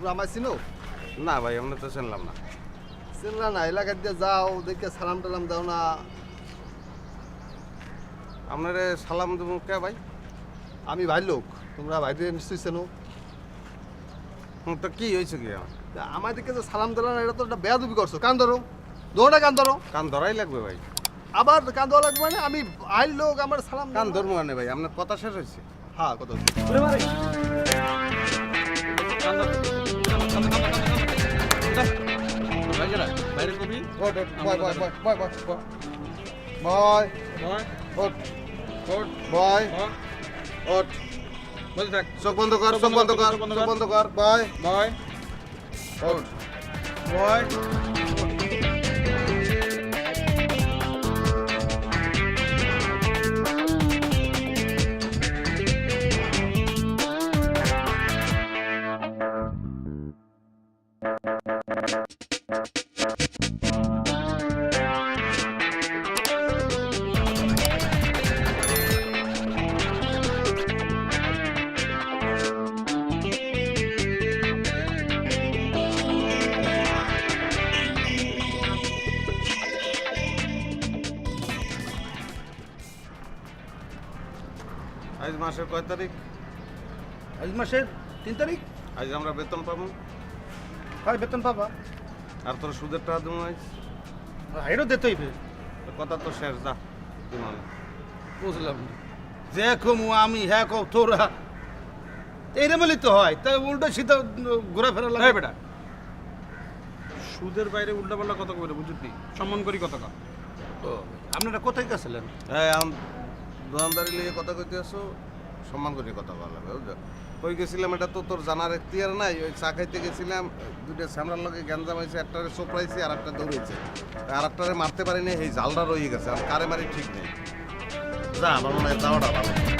তোমরা আমায় চিনো না ভাই আমরা তো শুনলাম না। চিনলা না এলাকার দিয়ে যাও দেখে সালাম টালাম দাও না। আপনারে সালাম দেবো কে ভাই? আমি ভাই লোক তোমরা ভাইদের নিশ্চয়ই চেনো। তো কি হয়েছে কি আমার? দিকে যে সালাম দিলা না এটা তো একটা বেয়াদবি করছ। কান ধরো। দোটা কান ধরো। কান ধরাই লাগবে ভাই। আবার কান ধরা লাগবে মানে আমি আইল লোক আমার সালাম কান ধরবো মানে ভাই আপনার কথা শেষ হয়েছে? হ্যাঁ কত বাইরে কবি ওট ওট বয় বয় বয় বয় বয় বয় বয় ওট কোট বয় বয় ওট বলতে থাক চোখ বন্ধ কর চোখ বন্ধ কর চোখ বন্ধ কর। বয় বয় ওট বয় আজ মাসের কয় তারিখ? আজ মাসের তিন তারিখ? আজ আমরা বেতন পাবো। হয় বেতন পাবা? আর তোর সুদের টাকা দেবো আজ। হাইরও দিতে হইবে। কথা তো শেষ যা। দিমানে বুঝলাম। যে কমু আমি হ্যাঁ কও তোরা। এইরকমই তো হয় তাই উল্টো সিধা ঘোরাফেরা লাগে। বেটা সুদের বাইরে উল্টা পাল্টা কথা কবে বুঝলি সম্মান করি কথা কা আপনারা কোথায় গেছিলেন? হ্যাঁ আম দোকানদারি লিয়ে কথা কইতে আসো, সম্মান করে কথা বলা লাগবে কই গেছিলাম, এটা তো তোর জানার এখতিয়ার নাই, ওই চা খাইতে গেছিলাম, দুইটা স্যামরার লগে গ্যাঞ্জাম হয়েছে একটারে চোপড়াইছে আর একটা দৌড়েছে আর একটারে মারতে পারিনি, এই জালটা রয়ে গেছে, আর কারে মারি ঠিক নেই। যা, আমার মনে হয় যাওয়াটা ভালো।